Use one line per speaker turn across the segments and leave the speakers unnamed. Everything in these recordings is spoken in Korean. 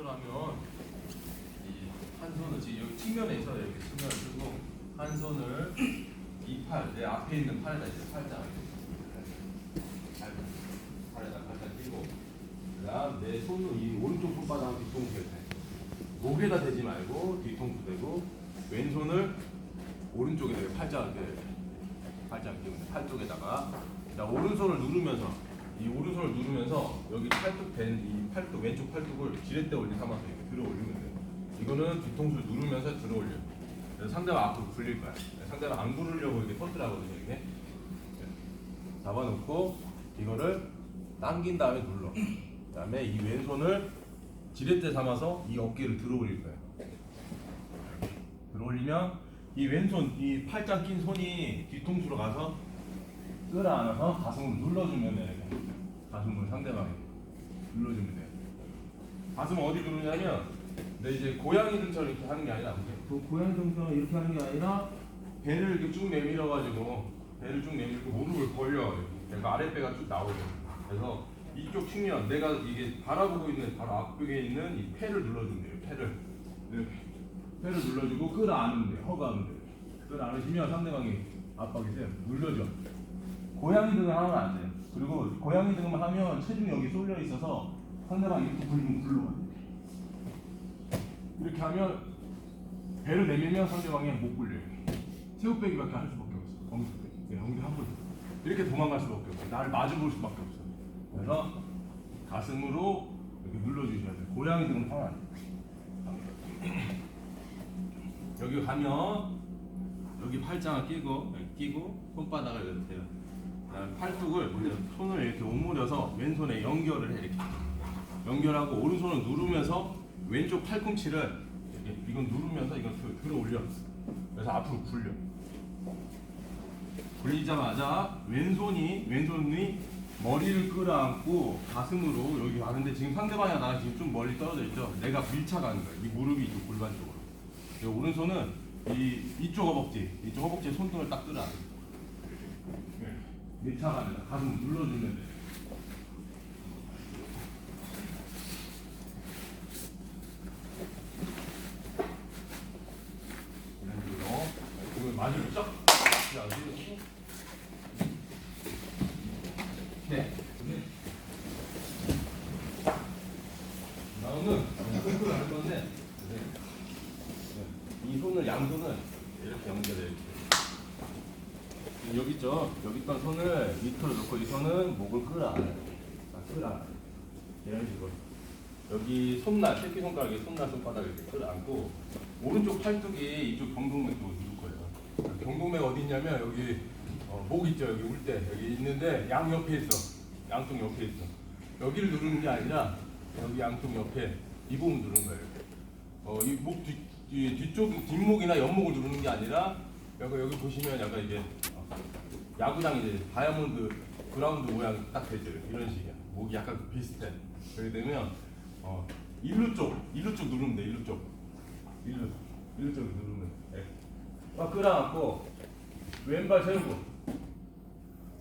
터트라면 이한 손을 지금 여기 측면에 있어요. 이렇게 측면을 들고 한 손을 이 팔, 내 앞에 있는 팔에다 이제 살짝 팔- 팔에다 살짝 끼고 그다음 내 손을 이 오른쪽 손바닥 뒤통수에 대. 목에다 대지 말고 뒤통수 대고 왼손을 오른쪽에 대고 팔짱을 대. 팔짱 끼우는 팔 쪽에다가 자 오른손을 누르면서 이 오른손을 누르면서 여기 팔뚝 된이 팔뚝 왼쪽 팔뚝을 지렛대 올리 삼아서 이렇게 들어 올리면 돼요. 이거는 뒤통수를 누르면서 들어 올려. 그래서 상대방 앞으로 굴릴 거야. 상대방 안 굴리려고 이렇게 터트라거든요. 이렇게 잡아놓고 이거를 당긴 다음에 눌러. 그다음에 이 왼손을 지렛대 삼아서 이 어깨를 들어 올릴 거예요. 들어 올리면 이 왼손 이 팔짱 낀 손이 뒤통수로 가서 끌어안아서 가슴을 눌러주면 돼요. 가슴을 상대방에 눌러주면 돼요. 가슴 어디 누르냐면 근데 이제 고양이들처럼 이렇게 하는 게 아니라 그 고양이들처럼 이렇게 하는 게 아니라 배를 이렇게 쭉 내밀어 가지고 배를 쭉 내밀고 무릎을 벌려 그러니까 아랫배가 쭉 나오죠. 그래서 이쪽 측면 내가 이게 바라보고 있는 바로 앞쪽에 있는 이 폐를 눌러주면 돼요. 폐를 이렇게 폐를 눌러주고 끌어안으면 돼요. 허가하면 돼요. 끌어안으시면 상대방이 압박이 돼요. 눌러줘. 고양이 등을 하면 안 돼요. 그리고 고양이 등을 하면 체중이 여기 쏠려 있어서 상대방이 이렇게 굴리면 굴러가요. 이렇게 하면 배를 내밀면 상대방이 못 굴려요. 새우빼기밖에 할 수밖에 없어. 엉덩이. 네, 엉덩이 한 번. 이렇게 도망갈 수밖에 없어. 나를 마주볼 수밖에 없어. 그래서 가슴으로 이렇게 눌러주셔야 돼요. 고양이 등은 하면 안 돼요. 여기 가면 여기 팔짱을 끼고 여기 끼고 손바닥을 이렇게. 팔뚝을 손을 이렇게 오므려서 왼손에 연결을 해 이렇게 연결하고 오른손을 누르면서 왼쪽 팔꿈치를 이렇게 이건 누르면서 이건 들- 들어 올려. 그래서 앞으로 굴려. 굴리자마자 왼손이 왼손이 머리를 끌어안고 가슴으로 여기 가는데 지금 상대방이랑 나랑 지금 좀 멀리 떨어져 있죠. 내가 밀착하는 거야. 이 무릎이 이쪽 골반 쪽으로. 이 오른손은 이 이쪽 허벅지, 이쪽 허벅지에 손등을 딱 끌어안아. 밀착하면 가슴 눌러주면 돼. 이런 식으로 이걸 마주쳤죠? 자, 어디 네. 다음은 콩쿠를 할 건데 네. 이 손을 양손을 이렇게 연결해 이렇게. 여기 있죠? 여기 있던 손을 밑으로 놓고 이 손은 아, 끌어안아요. 이런 식으로. 여기 손날, 새끼 손가락에 손날 손바닥을 이렇게 끌어안고 오른쪽 팔뚝이 이쪽 경동맥 쪽으로 누를 거예요. 경동맥 어디 있냐면 여기 어, 목 있죠? 여기 울 때 여기 있는데 양 옆에 있어. 양쪽 옆에 있어. 여기를 누르는 게 아니라 여기 양쪽 옆에 이 부분 누르는 거예요. 어, 이목 뒤, 뒤, 뒤쪽 뒷목이나 옆목을 누르는 게 아니라 여기 여기 보시면 약간 이게 어, 야구장 이제 다이아몬드 그라운드 모양 딱 되죠. 이런 식이야. 목이 약간 비슷해. 그렇게 되면 어, 일루 쪽, 일루 쪽 누르면 돼. 일루 쪽, 일루, 일루 쪽 누르면 돼. 꽉 끌어안고 왼발 세우고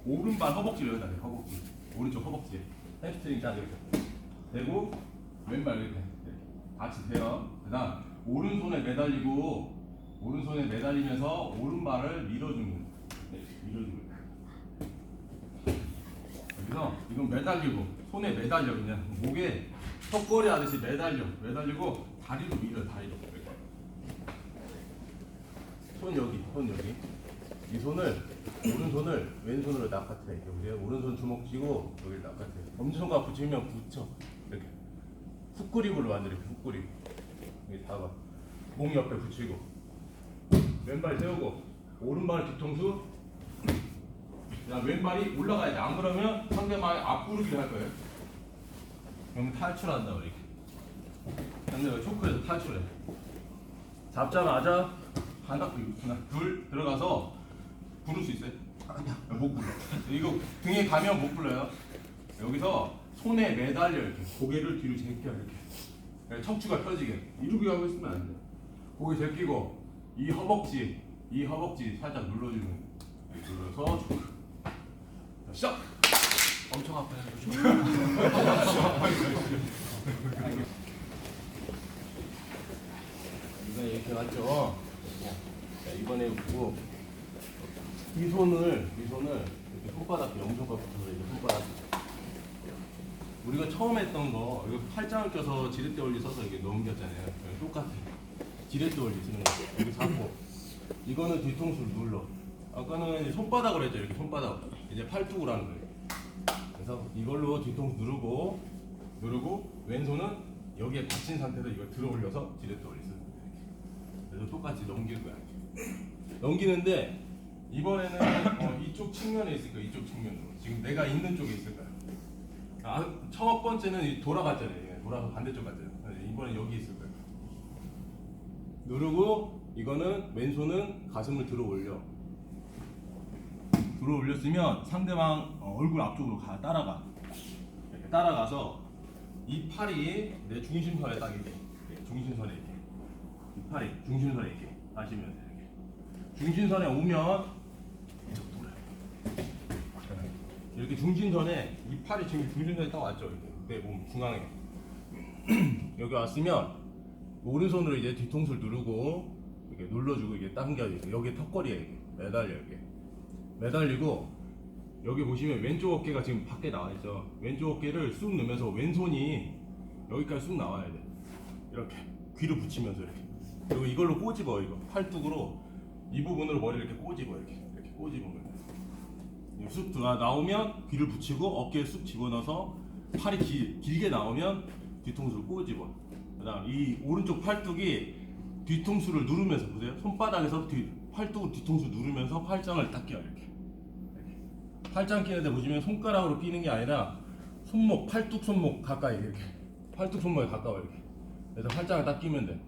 오른발 허벅지를 여기다 대. 허벅지, 오른쪽 허벅지. 햄스트링 딱 이렇게 대고 왼발 이렇게 이렇게 같이 대요. 그다음 오른손에 매달리고 오른손에 매달리면서 오른발을 밀어주는 거예요. 네, 밀어주는 거예요. 여기서 이건 매달리고 손에 매달려 그냥 목에 턱걸이 하듯이 매달려. 매달리고 다리로 밀어 다리로. 손 여기 손 여기. 이 손을 오른손을 왼손으로 낚아트려 여기 오른손 주먹 쥐고 여기를 낚아트려. 엄지손가락 붙이면 붙여 이렇게. 훅그립으로 만들어 훅그립 여기 잡아. 목 옆에 붙이고. 왼발 세우고. 오른발 뒤통수 그다음 왼발이 올라가야 돼. 안 그러면 상대방의 앞구르기를 할 거예요. 그럼 탈출한다 우리. 상대가 초크에서 탈출해. 잡자마자 하나, 하나, 둘 들어가서 부를 수 있어요? 아니야. 못 불러. 이거 등에 가면 못 불러요. 여기서 손에 매달려 이렇게 고개를 뒤로 제껴 이렇게 척추가 펴지게 이렇게 하고 있으면 안 돼. 고개 제끼고 이 허벅지, 이 허벅지 살짝 눌러주는 눌러서. 시작. 엄청 아파요. 맞죠? 자, 이번에 보고 이 손을 이 손을 이렇게 손바닥 영손가 붙여서 이렇게 손바닥 우리가 처음 했던 거 이거 팔짱을 껴서 지렛대 원리 써서 이게 넘겼잖아요. 똑같아. 지렛대 원리 쓰는 거. 여기 잡고 이거는 뒤통수를 눌러. 아까는 손바닥으로 했죠. 이렇게 손바닥. 이제 팔뚝으로 하는 거예요. 그래서 이걸로 뒤통수 누르고 누르고 왼손은 여기에 받친 상태로 이걸 들어 올려서 거예요. 이렇게. 그래서 똑같이 넘기는 거야. 넘기는데 이번에는 어, 이쪽 측면에 있을 거야. 이쪽 측면으로. 지금 내가 있는 쪽에 있을 거야. 아, 첫 번째는 이 돌아갔잖아요. 예, 돌아서 반대쪽 갔잖아요. 네, 이번엔 여기 있을 거예요. 누르고 이거는 왼손은 가슴을 들어 올려. 들어 올렸으면 상대방 어, 얼굴 앞쪽으로 가 따라가. 이렇게 따라가서 이 팔이 내 중심선에 딱 이렇게 예, 중심선에 이렇게 이 팔이 중심선에 이렇게 하시면 이렇게 중심선에 오면 계속 돌아요. 이렇게 중심선에 이 팔이 지금 중심선에 딱 왔죠. 내 몸 중앙에 여기 왔으면 오른손으로 이제 뒤통수를 누르고 이렇게 눌러주고 이게 당겨지고 여기 턱걸이에 이렇게 매달려 이렇게 매달리고 여기 보시면 왼쪽 어깨가 지금 밖에 나와 있죠. 왼쪽 어깨를 쑥 넣으면서 왼손이 여기까지 쑥 나와야 돼. 이렇게 귀를 붙이면서 이렇게 그리고 이걸로 꼬집어 이거 팔뚝으로 이 부분으로 머리를 이렇게 꼬집어 이렇게 이렇게 꼬집으면 돼. 쑥 들어 나오면 귀를 붙이고 어깨에 쑥 집어넣어서 팔이 기- 길게 나오면 뒤통수를 꼬집어. 그다음 이 오른쪽 팔뚝이 뒤통수를 누르면서 보세요. 손바닥에서 뒤 팔뚝 뒤통수 누르면서 팔짱을 딱 껴요 이렇게. 팔짱 끼는데 보시면 손가락으로 끼는 게 아니라 손목 팔뚝 손목 가까이 이렇게 팔뚝 손목에 가까워 이렇게. 그래서 팔짱을 딱 끼면 돼.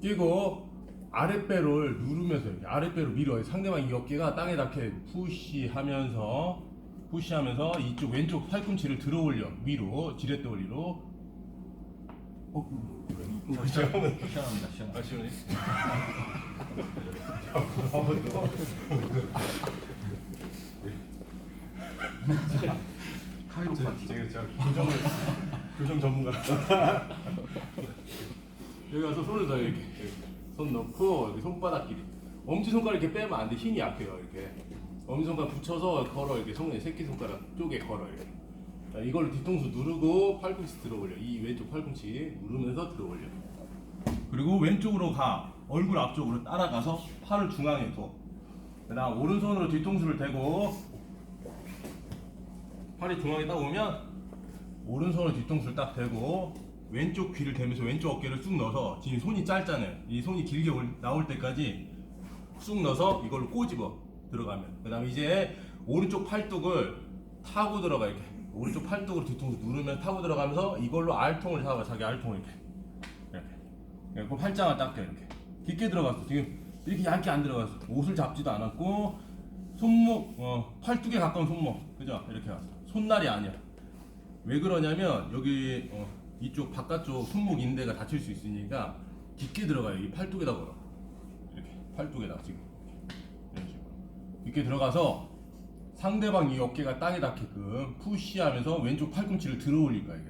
끼고 아랫배를 누르면서 이렇게 아랫배로 밀어 상대방 이 어깨가 땅에 닿게 푸시하면서 푸시하면서 이쪽 왼쪽 팔꿈치를 들어 올려 위로 지렛대 올리로 어?
시원합니다. 시원합니다.
아 시원해?
카이로파.
제가 제가 교정 교정 전문가. 여기 와서 손을 더 이렇게 손 넣고 여기 손바닥 길이 엄지 손가락 이렇게 빼면 안 돼. 힘이 약해요 이렇게. 엄지 손가락 붙여서 걸어 이렇게 손에 새끼 손가락 쪽에 걸어 이렇게. 자, 이걸로 뒤통수 누르고 팔꿈치 들어 올려. 이 왼쪽 팔꿈치 누르면서 들어 올려. 그리고 왼쪽으로 가. 얼굴 앞쪽으로 따라가서 팔을 중앙에 둬. 그다음 오른손으로 뒤통수를 대고 팔이 중앙에 딱 오면 오른손으로 뒤통수를 딱 대고 왼쪽 귀를 대면서 왼쪽 어깨를 쑥 넣어서 지금 손이 짧잖아요. 이 손이 길게 올- 나올 때까지 쑥 넣어서 이걸로 꼬집어 들어가면. 그 다음 이제 오른쪽 팔뚝을 타고 들어가 이렇게. 오른쪽 팔뚝으로 뒤통수 누르면 타고 들어가면서 이걸로 알통을 잡아 자기 알통을 이렇게. 이렇게. 그리고 팔짱을 딱껴 이렇게. 깊게 들어갔어 지금. 이렇게 얇게 안 들어갔어. 옷을 잡지도 않았고 손목 어, 팔뚝에 가까운 손목. 그죠? 이렇게 왔어 손날이 아니야 왜 그러냐면 여기 어, 이쪽 바깥쪽 손목 인대가 다칠 수 있으니까 깊게 들어가요. 이 팔뚝에다 걸어. 이렇게 팔뚝에다 지금. 이런 식으로. 깊게 들어가서 상대방 이 어깨가 땅에 닿게끔 푸시하면서 왼쪽 팔꿈치를 들어 올릴 거야 이게.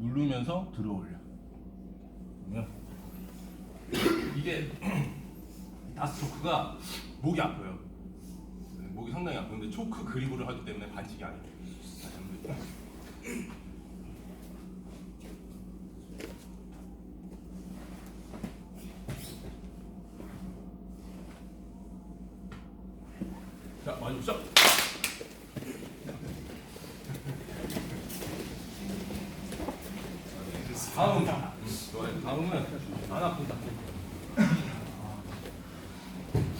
누르면서 들어 올려. 그러면 이게 다스 초크가 목이 아파요. 상당히 아픈데 초크 그립을 하기 때문에 반칙이 아니에요 해볼게요. 자, 마지막 시작. 다음, 음, 좋아요. 다음은 안 아픈다.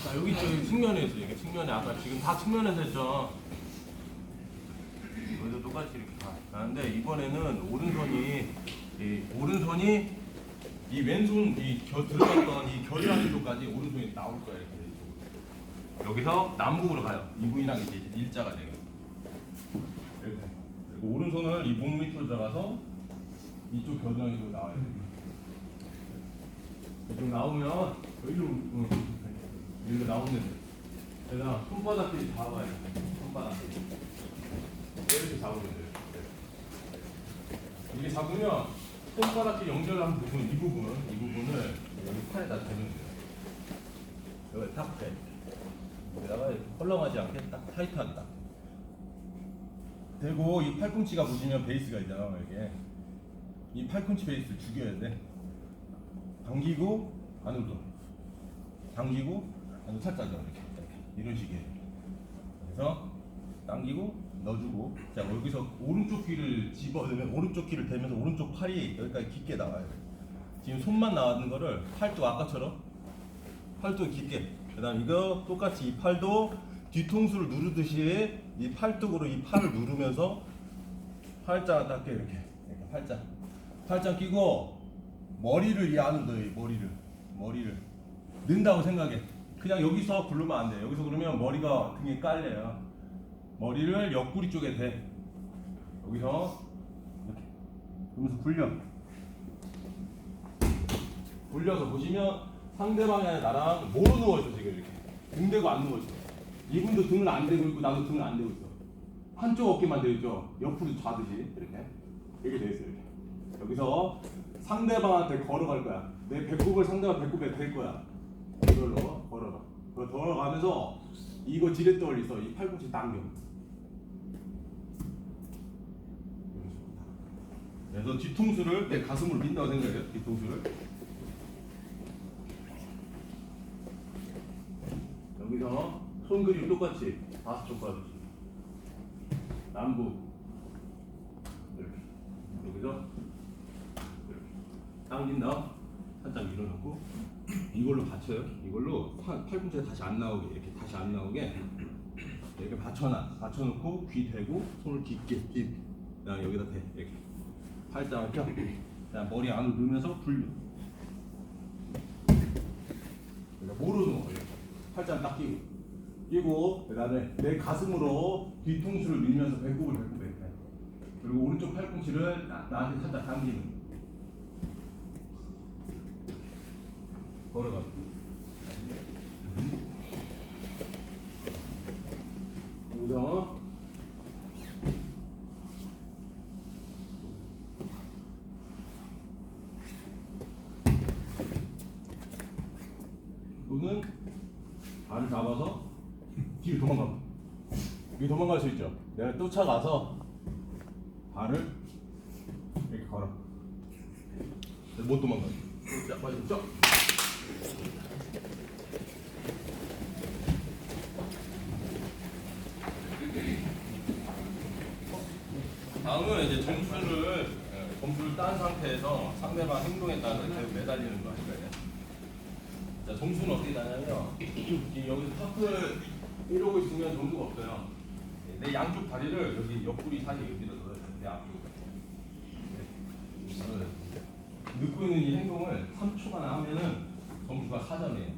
자, 여기 저기 측면에서 이게 측면에 아까 지금 다 측면에서 했죠. 여기도 똑같이 이렇게 가. 가는데 이번에는 오른손이 이 오른손이 이 왼손 이 겨, 들어갔던 이 겨드랑이 쪽까지 오른손이 나올 거예요. 이렇게. 여기서 남북으로 가요. 이 부위랑 이제 일자가 돼요. 이렇게. 그리고 오른손을 이몸 밑으로 들어가서 이쪽 겨드랑이로 나와요. 이쪽 나오면 여기로 응. 여기로 나오면 내가 손바닥끼리 잡아야 돼. 손바닥끼리. 이렇게 잡으면 돼요. 이게 잡으면 손바닥끼리 연결한 부분 이 부분 이 부분을 여기 팔에다 대면 돼요. 여기 딱 대. 여기다가 헐렁하지 않게 딱 타이트하게 딱. 되고 이 팔꿈치가 보시면 베이스가 있잖아 이게. 이 팔꿈치 베이스를 죽여야 돼. 당기고 안으로 둬. 당기고 살짝 이렇게, 이렇게. 이런 식이에요. 그래서 당기고 넣어주고. 자 여기서 오른쪽 귀를 집어넣으면 오른쪽 귀를 대면서 오른쪽 팔이 여기까지 깊게 나와요. 지금 손만 나왔는 거를 팔도 아까처럼? 팔도 깊게. 그 다음 이거 똑같이 이 팔도 뒤통수를 누르듯이 이 팔뚝으로 이 팔을 누르면서 팔짱 닦게 이렇게. 이렇게 팔짱 팔짱 끼고 머리를 이 안으로 넣어요 이 머리를 머리를. 넣는다고 생각해 그냥 여기서 굴르면 안 돼 여기서 그러면 머리가 등에 깔려요. 머리를 옆구리 쪽에 대. 여기서 이렇게. 그러면서 굴려. 굴려서 보시면 상대방이 나랑 뭐로 누워있어 지금 이렇게. 등 대고 안 누워있어. 이분도 등을 안 대고 있고 나도 등을 안 대고 있어. 한쪽 어깨만 되어 있죠? 옆으로 좌듯이. 이렇게. 이렇게 되어 있어 이렇게. 여기서 상대방한테 걸어갈 거야. 내 배꼽을 상대방 배꼽에 댈 거야. 이걸로 그거 걸어가면서 이거 지렛돌 있어 이 팔꿈치 당겨. 그래서 뒤통수를 내 가슴으로 민다고 생각해요 뒤통수를. 여기서 손 그림 똑같이 다섯 쪽까지 남부. 이렇게. 여기서 이렇게. 당긴 다음 살짝 밀어넣고 이걸로 받쳐요? 이걸로 팔, 팔꿈치가 다시 안 나오게 이렇게 다시 안 나오게 이렇게 받쳐놔. 받쳐놓고 귀 대고 손을 깊게 깊게 그다음 여기다 대. 이렇게. 팔짱을 껴 그다음 머리 안으로 넣으면서 불려. 그러니까 모르는 거예요. 팔짱 딱 끼고. 끼고 그다음에 내 가슴으로 뒤통수를 밀면서 배꼽을 배꼽에. 이렇게. 그리고 오른쪽 팔꿈치를 나, 나한테 살짝 당기는 걸어가 여기서 또는 발을 잡아서 뒤로 도망가. 여기 도망갈 수 있죠. 내가 쫓아가서 발을 이렇게 걸어. 못 도망가. 자, 맞죠? 다음은 이제 점수를 예, 점수를 딴 상태에서 상대방 행동에 따라 계속 매달리는 거 할까요? 자, 점수는 어떻게 나냐면 이 여기 터프를 이러고 있으면 점수가 없어요. 내 양쪽 다리를 여기 옆구리 사이에 여기다 넣어야 돼. 내 앞쪽. 네. 넣고 있는 이 행동을 3초간 하면은 점수가 4점이에요.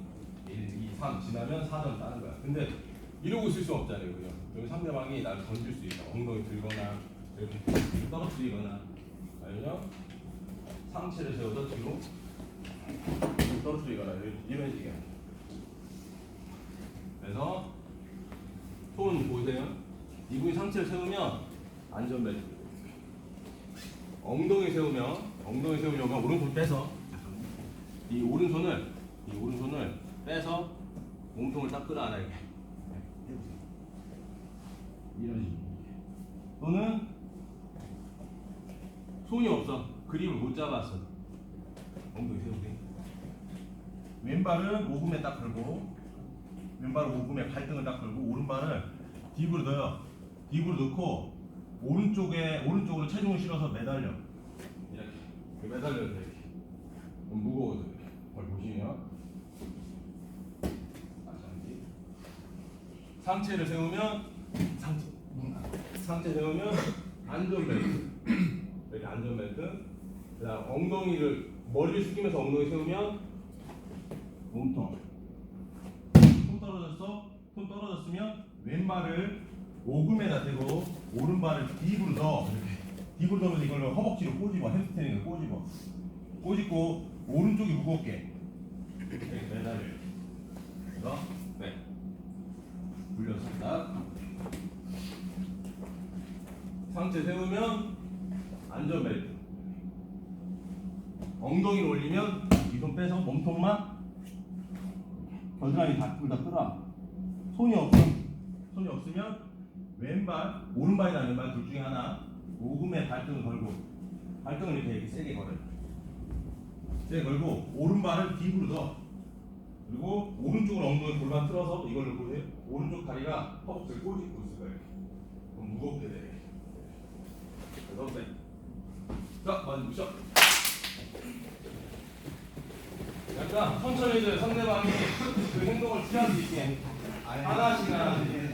1, 2, 3 지나면 4점 따는 거야. 근데 이러고 있을 수 없잖아요. 그죠? 여기 상대방이 나를 던질 수 있다. 엉덩이 들거나 이렇게 떨어뜨리거나 아니면 상체를 세워서 뒤로 떨어뜨리거나 이런- 식이야. 그래서 손 보세요. 이분이 상체를 세우면 안전벨트. 엉덩이 세우면 엉덩이 세우려면 오른손 빼서 이 오른손을 이 오른손을 빼서 몸통을 딱 끌어안아 이렇게 해보세요. 이런 식으로. 또는 손이 없어 그립을 못 잡았어 엉덩이 세우게. 왼발은 오금에 딱 걸고 왼발은 오금에 발등을 딱 걸고 오른발을 딥으로 넣어요. 딥으로 넣고 오른쪽에 오른쪽으로 체중을 실어서 매달려. 이렇게 돼 이렇게. 이렇게. 걸 보시면 번. 상체를 세우면 상체 상체 세우면 안전벨트 그다음 엉덩이를 머리를 숙이면서 엉덩이 세우면 몸통. 손 떨어졌어? 손 떨어졌으면 왼발을 오금에다 대고 오른발을 딥으로 넣어. 이렇게. 딥으로 넣으면 이걸 허벅지로 꼬집어 햄스트링을 꼬집어. 꼬집고 오른쪽이 무겁게. 이렇게 매달려 그래서 네. 굴렸습니다. 상체 세우면 안전벨트 엉덩이를 올리면 뒤로 이손 빼서 몸통만 겨드랑이 다둘다 끌어. 손이 없음. 손이 없으면 왼발, 오른발이나 왼발 둘 중에 하나 오금에 발등을 걸고 발등을 이렇게, 이렇게 세게 걸어요. 세게 걸고 오른발을 딥으로 넣어. 그리고 오른쪽으로 엉덩이 골반 틀어서 이걸 보세요. 오른쪽 다리가 허벅지를 꼬집고 있을 거예요. 그럼 무겁게 돼. 그래서 네. 자, 보시죠. 약간 천천히 이제 상대방이 그 행동을 취할 수 있게. 하나씩 하나씩